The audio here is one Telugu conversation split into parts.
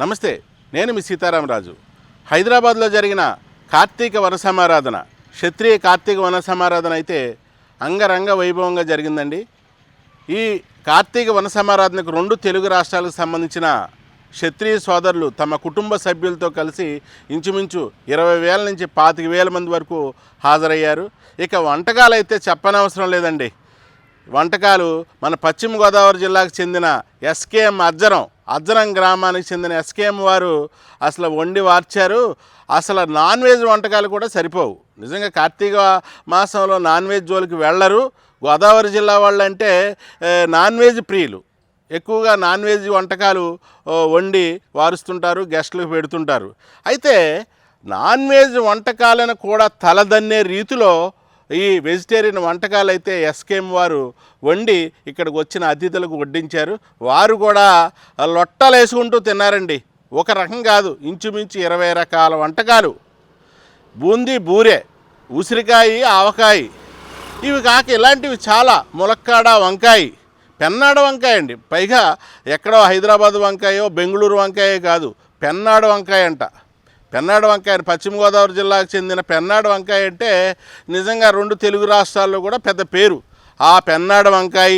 నమస్తే నేను మీ సీతారామరాజు. హైదరాబాద్లో జరిగిన కార్తీక వనసమారాధన క్షత్రియ కార్తీక వనసమారాధన అయితే అంగరంగ వైభవంగా జరిగిందండి. ఈ కార్తీక వనసమారాధనకు రెండు తెలుగు రాష్ట్రాలకు సంబంధించిన క్షత్రియ సోదరులు తమ కుటుంబ సభ్యులతో కలిసి ఇంచుమించు ఇరవై వేల నుంచి పాతిక వేల మంది వరకు హాజరయ్యారు. ఇక వంటకాలు అయితే చెప్పనవసరం లేదండి. వంటకాలు మన పశ్చిమ గోదావరి జిల్లాకు చెందిన ఎస్కేఎం అజ్జరం అజ్జరం గ్రామానికి చెందిన ఎస్కేఎం వారు అసలు వండి వార్చారు. అసలు నాన్ వెజ్ వంటకాలు కూడా సరిపోవు. నిజంగా కార్తీక మాసంలో నాన్ వెజ్ జోలికి వెళ్ళరు. గోదావరి జిల్లా వాళ్ళంటే నాన్ వెజ్ ప్రియులు. ఎక్కువగా నాన్ వెజ్ వంటకాలు వండి వారుస్తుంటారు గెస్టులకు పెడుతుంటారు. అయితే నాన్ వెజ్ వంటకాలను కూడా తలదన్నే రీతిలో ఈ వెజిటేరియన్ వంటకాలు అయితే ఎస్కేఎం వారు వండి ఇక్కడికి వచ్చిన అతిథులకు వడ్డించారు. వారు కూడా లొట్టలు వేసుకుంటూ తిన్నారండి. ఒక రకం కాదు ఇంచుమించు ఇరవై రకాల వంటకాలు. బూందీ బూరె ఉసిరికాయ ఆవకాయ. ఇవి కాక ఇలాంటివి చాలా. ములక్కాడ వంకాయ. పెన్నాడ వంకాయ అండి. పైగా ఎక్కడో హైదరాబాద్ వంకాయో బెంగళూరు వంకాయో కాదు పెన్నాడ వంకాయ అంట పెన్నాడ వంకాయ పశ్చిమ గోదావరి జిల్లాకు చెందిన పెన్నాడ వంకాయ అంటే నిజంగా రెండు తెలుగు రాష్ట్రాల్లో కూడా పెద్ద పేరు. ఆ పెన్నాడ వంకాయ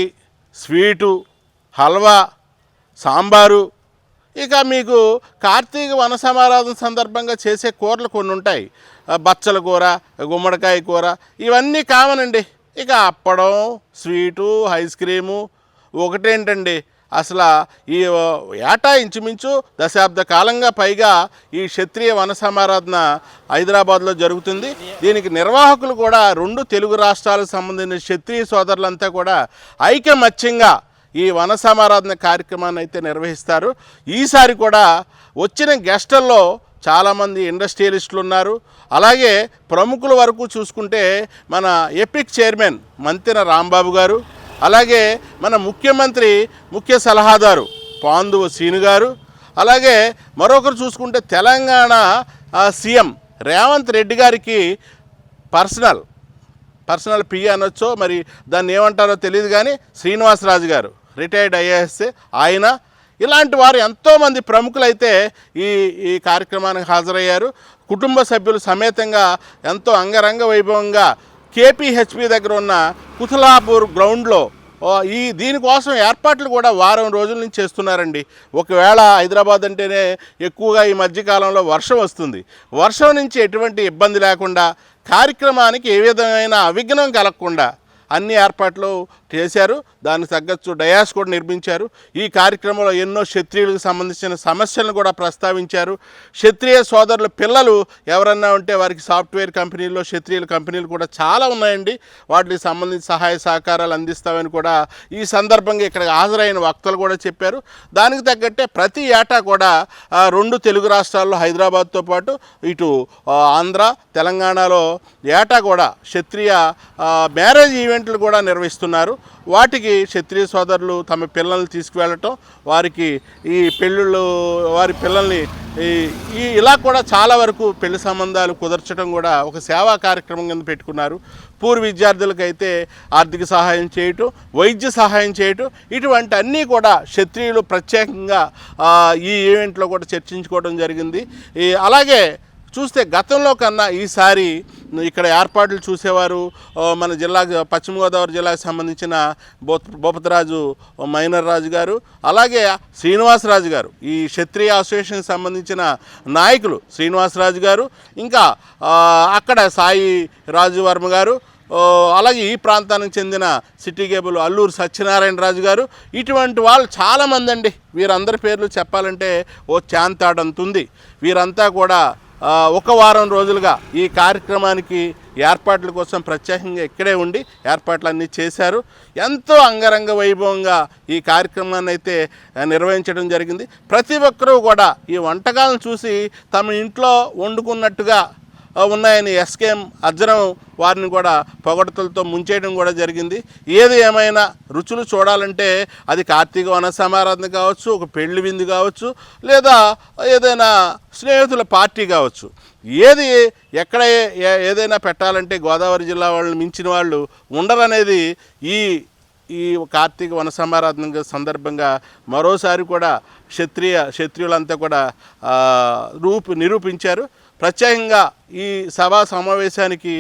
స్వీటు హల్వా సాంబారు. ఇక మీకు కార్తీక వన సమారాధన సందర్భంగా చేసే కూరలు కొన్ని ఉంటాయి. బచ్చల కూర గుమ్మడికాయ కూర ఇవన్నీ కామన్ అండి. ఇక అప్పడం స్వీటు ఐస్ క్రీము ఒకటేంటండి? అసలు ఈ ఏటా ఇంచుమించు దశాబ్ద కాలంగా పైగా ఈ క్షత్రియ వన సమారాధన హైదరాబాద్లో జరుగుతుంది. దీనికి నిర్వాహకులు కూడా రెండు తెలుగు రాష్ట్రాలకు సంబంధించిన క్షత్రియ సోదరులంతా కూడా ఐకమత్యంగా ఈ వన సమారాధన కార్యక్రమాన్ని అయితే నిర్వహిస్తారు. ఈసారి కూడా వచ్చిన గెస్టుల్లో చాలామంది ఇండస్ట్రియలిస్టులు ఉన్నారు. అలాగే ప్రముఖుల వరకు చూసుకుంటే మన ఎపిక్ చైర్మన్ మంతెన రాంబాబు గారు అలాగే మన ముఖ్యమంత్రి ముఖ్య సలహాదారు పాందువ సీను గారు అలాగే మరొకరు చూసుకుంటే తెలంగాణ సీఎం రేవంత్ రెడ్డి గారికి పర్సనల్ పర్సనల్ పి అనొచ్చో మరి దాన్ని ఏమంటారో తెలియదు కానీ శ్రీనివాసరాజు గారు రిటైర్డ్ ఐఏఎస్ ఆయన ఇలాంటి వారు ఎంతోమంది ప్రముఖులైతే ఈ ఈ కార్యక్రమానికి హాజరయ్యారు. కుటుంబ సభ్యులు సమేతంగా ఎంతో అంగరంగ వైభవంగా కేపీహెచ్పి దగ్గర ఉన్న కుతులాపూర్ గ్రౌండ్లో ఈ దీనికోసం ఏర్పాట్లు కూడా వారం రోజుల నుంచి చేస్తున్నారండి. ఒకవేళ హైదరాబాద్ అంటేనే ఎక్కువగా ఈ మధ్యకాలంలో వర్షం వస్తుంది. వర్షం నుంచి ఎటువంటి ఇబ్బంది లేకుండా కార్యక్రమానికి ఏ విధమైన అవిఘ్నం కలగకుండా అన్ని ఏర్పాట్లు చేశారు. దానికి తగ్గచ్చు డయాస్ కూడా నిర్మించారు. ఈ కార్యక్రమంలో ఎన్నో క్షత్రియులకు సంబంధించిన సమస్యలను కూడా ప్రస్తావించారు. క్షత్రియ సోదరుల పిల్లలు ఎవరన్నా ఉంటే వారికి సాఫ్ట్వేర్ కంపెనీల్లో క్షత్రియుల కంపెనీలు కూడా చాలా ఉన్నాయండి. వాటికి సంబంధించి సహాయ సహకారాలు అందిస్తామని కూడా ఈ సందర్భంగా ఇక్కడ హాజరైన వక్తలు కూడా చెప్పారు. దానికి తగ్గట్టే ప్రతి ఏటా కూడా రెండు తెలుగు రాష్ట్రాల్లో హైదరాబాద్తో పాటు ఇటు ఆంధ్ర తెలంగాణలో ఏటా కూడా క్షత్రియ మ్యారేజ్ ఈవెంట్ ఈవెంట్లు కూడా నిర్వహిస్తున్నారు. వాటికి క్షత్రియ సోదరులు తమ పిల్లల్ని తీసుకువెళ్ళటం వారికి ఈ పెళ్ళిళ్ళు వారి పిల్లల్ని ఈ ఇలా కూడా చాలా వరకు పెళ్ళి సంబంధాలు కుదర్చడం కూడా ఒక సేవా కార్యక్రమం కింద పెట్టుకున్నారు. పూర్వ విద్యార్థులకైతే ఆర్థిక సహాయం చేయటం వైద్య సహాయం చేయటం ఇటువంటి అన్నీ కూడా క్షత్రియులు ప్రత్యేకంగా ఈ ఈవెంట్లో కూడా చర్చించుకోవడం జరిగింది. అలాగే చూస్తే గతంలో కన్నా ఈసారి ఇక్కడ ఏర్పాట్లు చూసేవారు మన జిల్లా పశ్చిమ గోదావరి జిల్లాకు సంబంధించిన బోత్ బొపతరాజు మైనర్ రాజు గారు అలాగే శ్రీనివాసరాజు గారు ఈ క్షత్రియ అసోసియేషన్ సంబంధించిన నాయకులు శ్రీనివాసరాజు గారు ఇంకా అక్కడ సాయి రాజు వర్మ గారు అలాగే ఈ ప్రాంతానికి చెందిన సిటీ కేబుల్ అల్లూరు సత్యనారాయణ రాజు గారు ఇటువంటి వాళ్ళు చాలామంది అండి వీరందరి పేర్లు చెప్పాలంటే ఓ చాంతాడంతుంది. వీరంతా కూడా ఒక వారం రోజులుగా ఈ కార్యక్రమానికి ఏర్పాట్ల కోసం ప్రత్యేకంగా ఇక్కడే ఉండి ఏర్పాట్లు అన్నీ చేశారు. ఎంతో అంగరంగ వైభవంగా ఈ కార్యక్రమాన్ని అయితే నిర్వహించడం జరిగింది. ప్రతి ఒక్కరూ కూడా ఈ వంటకాలను చూసి తమ ఇంట్లో వండుకున్నట్టుగా ఉన్నాయని ఎస్కేఎం అర్జనం వారిని కూడా పొగడతలతో ముంచేయడం కూడా జరిగింది. ఏది ఏమైనా రుచులు చూడాలంటే అది కార్తీక వన సమారాధన కావచ్చు ఒక పెళ్ళి విందు కావచ్చు లేదా ఏదైనా స్నేహితుల పార్టీ కావచ్చు. ఏది ఎక్కడ ఏ- ఏదైనా పెట్టాలంటే గోదావరి జిల్లా వాళ్ళని మించిన వాళ్ళు ఉండరనేది ఈ ఈ కార్తీక వన సమారాధన సందర్భంగా మరోసారి కూడా క్షత్రియ క్షత్రియులంతా కూడా రూపు నిరూపించారు. ప్రత్యేకంగా ఈ సభా సమావేశానికి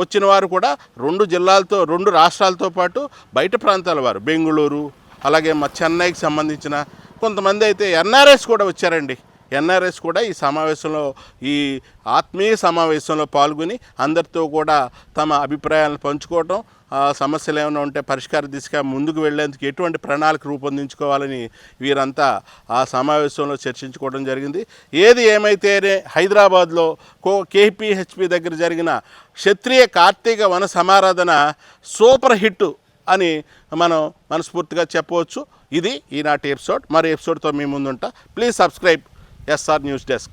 వచ్చిన వారు కూడా రెండు జిల్లాలతో రెండు రాష్ట్రాలతో పాటు బయట ప్రాంతాల వారు. బెంగళూరు అలాగే మా చెన్నైకి సంబంధించిన కొంతమంది అయితే ఎన్ఆర్ఎస్ కూడా వచ్చారండి. ఎన్ఆర్ఎస్ కూడా ఈ సమావేశంలో ఈ ఆత్మీయ సమావేశంలో పాల్గొని అందరితో కూడా తమ అభిప్రాయాలను పంచుకోవటం ఆ సమస్యలు ఏమైనా ఉంటే పరిష్కార దిశగా ముందుకు వెళ్ళేందుకు ఎటువంటి ప్రణాళిక రూపొందించుకోవాలని వీరంతా ఆ సమావేశంలో చర్చించుకోవడం జరిగింది. ఏది ఏమైతేనే హైదరాబాద్లో కో కేపీహెచ్పి దగ్గర జరిగిన క్షత్రియ కార్తీక వన సమారాధన సూపర్ హిట్ అని మనం మనస్ఫూర్తిగా చెప్పవచ్చు. ఇది ఈనాటి ఎపిసోడ్. మరి ఎపిసోడ్తో మీ ముందుంటా. Please subscribe. essa News Desk.